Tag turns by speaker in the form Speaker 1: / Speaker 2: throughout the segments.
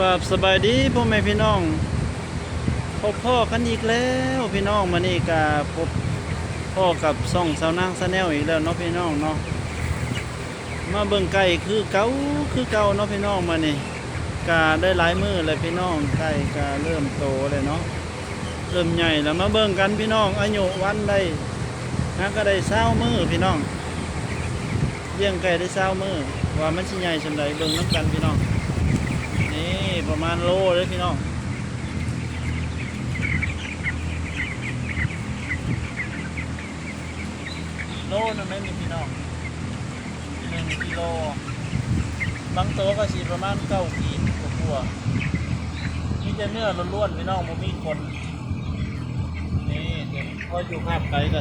Speaker 1: ครับสบายดีพ่อแม่พี่น้องพบพ่อกันอีกแล้วพี่น้องมานี่กาพบพ่อกับซ่องสาวนางสแนลอีกแล้วเนาะพี่น้องเนาะมาเบิ่งไก่คือเก่าคือเก่าเนาะพี่น้องมานี่กาได้หลายมือเลยพี่น้องไก่กาเริ่มโตเลยเนาะเริ่มใหญ่แล้วมาเบิ่งกันพี่น้องอายุวันได้นะก็ได้เศร้ามือพี่น้องเลี้ยงไก่ได้เศร้ามือว่ามันสิใหญ่สำใดเบิ่งน้ำกันพี่น้อง นี่ประมาณโลเลยพี่น้องโลนึงไม่มีพี่น้องหนึ่งกิโลบางตัวก็สีประมาณเก้าขีดกว่าๆมีแต่เนื้อล้วนๆพี่น้องบ่มีคนนี่เดี๋ยวพออยู่ภาพไกลก็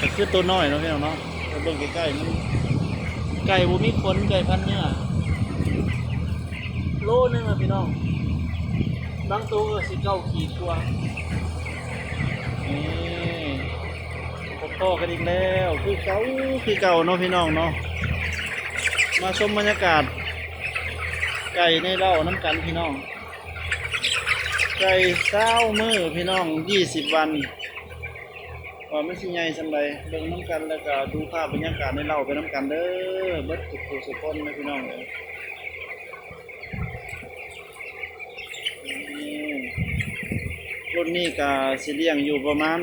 Speaker 1: ก็คือตัวน้อยเนาะพี่น้องเนาะเราเบิ่งใกล้ๆมันไก่บ่มีขนไก่พันเนื้อ โลนึงอะพี่น้อง บางตัวก็สิเก้าขีดกว่านี่พบต่อกันอีกแล้ว คือเก่าคือเก่าเนาะพี่น้องเนาะ มาชมบรรยากาศ ไก่ในเล่าน้ำกันพี่น้อง ไก่เช้ามือพี่น้องยี่สิบวันว่ามันสิใหญ่สันใดเบิ่งน้ำกันแล้วก็ดูภาพบรรยากาศในเล่าไปน้ำกันเด้อเบิดทุกผู้สุกคนนะพี่น้องเอ้ย นี่ รุ่นนี้ก็สิเลี้ยงอยู่ประมาณ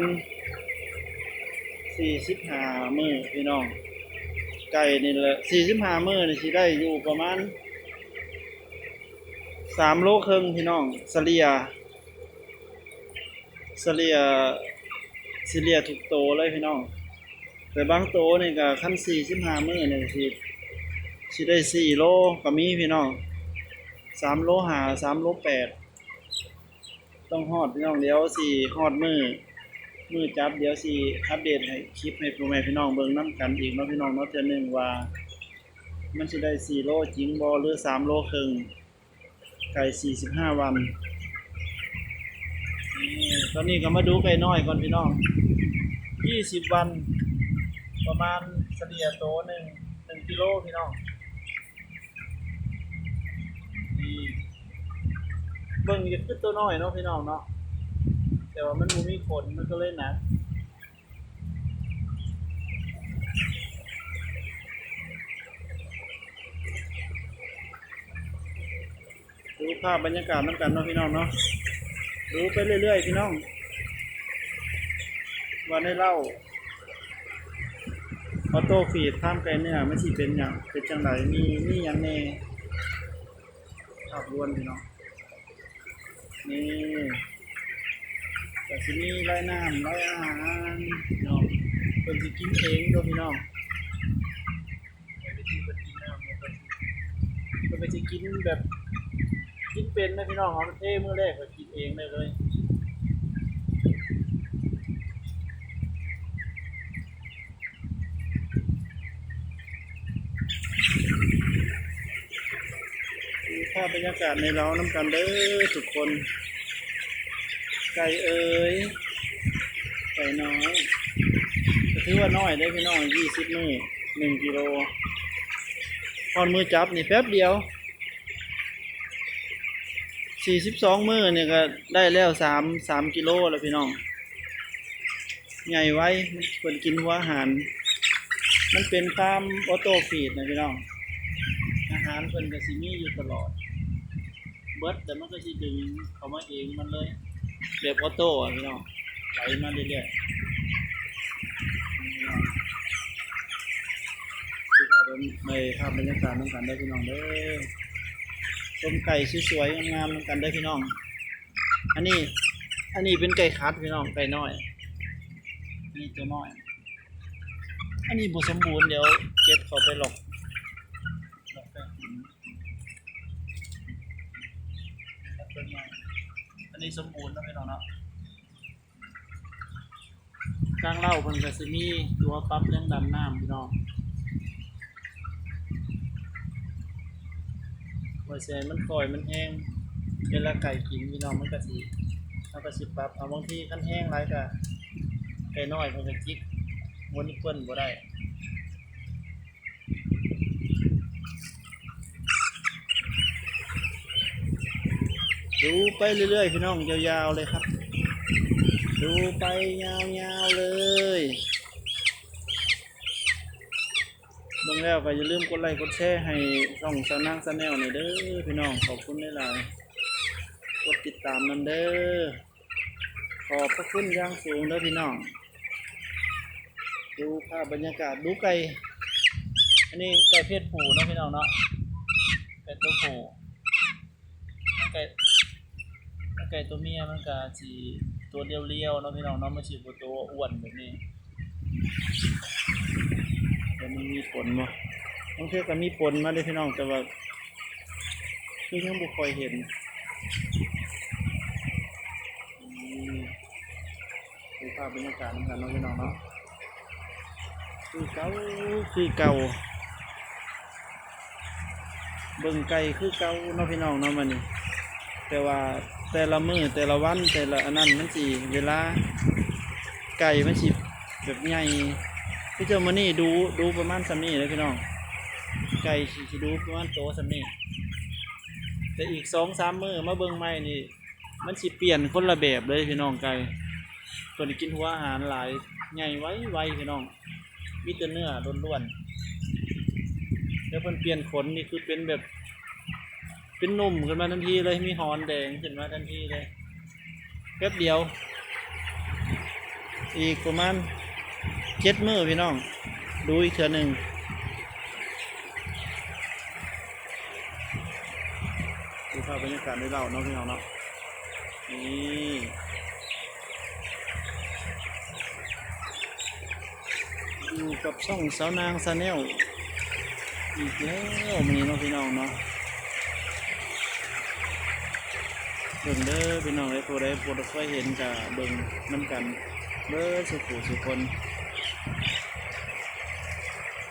Speaker 1: สี่สิบห้ามือพี่น้อง ไก่นี่แหละสี่สิบห้ามือนี่สิได้อยู่ประมาณสามโลครึ่งพี่น้องเสลียเสลียเสลียทุกโตเลยพี่น้อง แต่บางโตนี่ก็ขั้นสี่สิบห้ามือนี่สิสิได้สี่โลก็มีพี่น้องสามโลหาสามโลแปด ต้องฮอดพี่น้องเดี๋ยวสิฮอดมือมือจับเดี๋ยวสิอัปเดตให้คลิปให้พ่อแม่พี่น้องเบิ่งนํกันอีกเนาะพี่น้องเนาะเทื่อหนึงว่า มันสิได้4โลจริงบ่หรือ3โลครึ่งไก่45วันตอนนี้ก็มาดูไก่น้อยก่อนพี่น้อง20วัน ประมาณเฉลี่ยโตหนึ่ง1กิโลพี่น้องนี่ เบิ่งจะขึ้นตัวน้อยเนาะพี่น้องเนาะแต่ว่ามันบ่มีขนมันก็เลยหนักดูภาพบรรยากาศน้ำกันเนาะพี่น้องเนาะดูไปเรื่อยๆพี่น้องวันให้เล่าออโต้ฟีดท่ามไกลเนี่ยไม่สิเป็นอย่างเป็นจังไรมีมีหยังแน่ภาพรวมพี่น้อง นี่แต่ที่นี่ไล่น้ำไร่อาหารเนาะเป็นสิกินเองด้วยพี่น้องเป็นสิเป็นกินน้ำเป็นเป็นสิกินแบบกินเป็นนะพี่น้องเอาเท่เมื่อแรกก็กินเองได้เลยพ บรรยากาศในเราน้ำกันเด้อทุกคน ไก่เอ๋ยไก่น้อยถือว่าน้อยได้พี่น้องยี่สิบมือหนึ่งกิโลพอนมือจับนี่แป๊บเดียวสี่สิบสองมือเนี่ยก็ได้แล้วสามสามกิโลแล้วพี่น้องใหญ่ไว้มันเพิ่นกินหัวอาหาร มันเป็นฟาร์มออโต้ฟีดนะพี่น้อง อาหารเพิ่นก็สิมีอยู่ตลอด เบิดแต่มันก็สิดึงเขามาเองมันเลยแบบออโต้อะพี่น้องไหลมาเรื่อยๆพี่น้องดูภาพในภาพบรรยากาศน้ำกันได้พี่น้องเด้อชมไก่สวยๆงามๆน้ำกันได้พี่น้อง อันนี้ อันนี้เป็นไก่คัดพี่น้องไก่น้อยนี่ตัวน้อย อันนี้บุสมบูรณ์เดี๋ยวเก็บเขาไปหลอกหลอกไปหิน เป็นไงอันนี้สมบูรณ์แล้วพี่น้องเนาะกลางเล่าเพิ่นก็สิมีตัวปรับเรื่องดำน้ำพี่น้องว่าแซนมันปล่อยมันแห้งเวลาไก่กินพี่น้องมันก็สิมันก็สิปรับเอาบางทีคันแห้งไรก็ไก่น้อยเพิ่นก็จิกวนเปิ้นบ่ได้ ดูไปเรื่อยๆพี่น้องยาวๆเลยครับ ดูไปยาวๆเลยเบิ่งแล้วก็อย่าลืมกดไลค์กดแชร์ให้ช่องสาวนางสแนลหน่อยเด้อพี่น้องขอบคุณหลายกดติดตามนั่นเด้อขอบพระคุณอย่างสูงเด้อพี่น้อง ดูภาพบรรยากาศดูไก่อันนี้ไก่เพศผู้เนาะพี่น้องเนาะไก่ตัวผู้ไก่ ไก่ตัวเมียมันก็สีตัวเรียวๆเนาะพี่น้องเนาะมันสีบ่ตัวอ้วนแบบนี้แต่มันมีผลบ่บางเทื่อก็มีผลมาเด้พี่น้องแต่ว่าคือยังบ่ค่อยเห็นดูภาพบรรยากาศนำกันเนาะพี่น้องเนาะคือเก่าคือเก่าเบิ่งไก่คือเก่าเนาะพี่น้องเนาะมันนี่แต่ว่า แต่ละมือแต่ละวันแต่ละอันนั้นมันสิเวลาไก่มันสิแบบใหญ่พี่เจ้ามานี่ดูดูประมาณสำนี้เลยพี่น้อง ไก่สิสิดูประมาณโตสำนี้แต่อีกสองสามมือมาเบิ่งใหม่นี่ มันสิเปลี่ยนคนละแบบเลยพี่น้องไก่ตัวนี้กินหัวอาหารหลายใหญ่ไว้ไวพี่น้องมีแต่เนื้อล้วนๆแล้วเพิ่นเปลี่ยนขนนี่คือเป็นแบบ เป็นหนุ่มขึ้นมาทันทีเลยมีหอนแดงขึ้นมาทันทีเลยแป๊บเดียว อีกประมาณเจ็ดมือพี่น้อง ดูอีกเทือหนึ่งดูภาพบรรยากาศได้เล่าเนาะพี่น้องเนาะนี่อยู่กับช่องสาวนางซาแนลอีกแล้วมันนี้เนาะพี่น้องเนาะ เบิ่งเด้อพี่น้องได้ผู้ใดผู้ใดเคยเห็นกับเบิ่งน้ำกันเด้อสุขุสุคน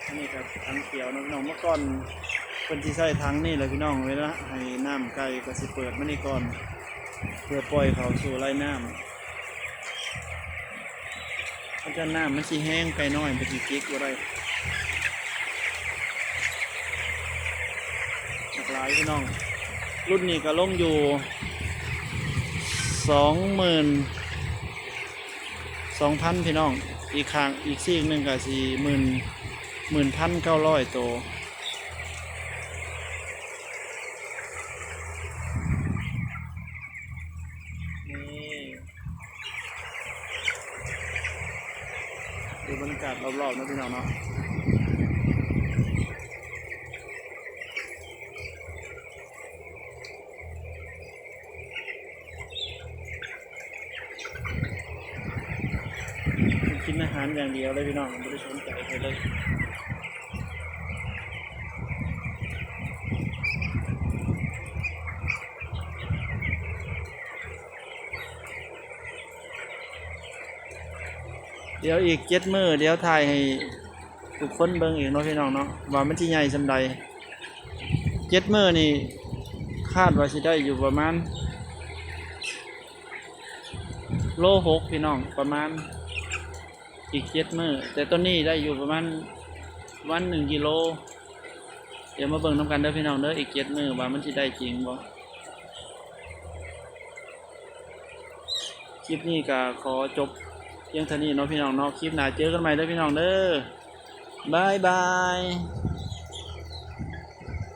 Speaker 1: อันนี้ครับทางเขียวนะพี่น้องเมื่อก่อนเป็นที่ใช้ทางนี่แหละพี่น้องเวลาให้น้ำไก่ก็สิเปิดมานี่ก่อน เพื่อปล่อยเขาสู่ไร่น้ำมันจะน้ำมันสิแห้งไปหน่อยมันกิ๊กบ่ได้หลากหลายพี่น้อง รุ่นนี้ก็ลงอยู่ สองหมื่นสองพันพี่น้อง อีกข้างอีกซีกหนึ่งก็สี่หมื่นหมื่นพันเก้าร้อยตัวนี่ดูบรรยากาศรอบๆนะพี่น้องเนาะ กินอย่างเดียวเลยพี่น้องไม่ได้สนใจใครเลยเดี๋ยวอีกเจ็ดมือเดี๋ยวถ่ายให้ทุกคนเบิ่งอีกเนาะพี่น้องเนาะว่ามันที่ใหญ่สำใดเจ็ดมือนี่คาดว่าสิได้อยู่ประมาณ โลหกพี่น้องประมาณ อีกเจ็ดมือแต่ต้นนี้ได้อยู่ประมาณวันหนึ่งกิโล เดี๋ยวมาเบิ่งน้ำกันเด้อพี่น้องเด้ออีกเจ็ดมือว่ามันจะได้จริงบ่คลิปนี้ก็ขอจบเพียงเท่านี้เนาะพี่น้องเนาะคลิปหน้าเจอกันใหม่เด้อพี่น้องเด้อบายบาย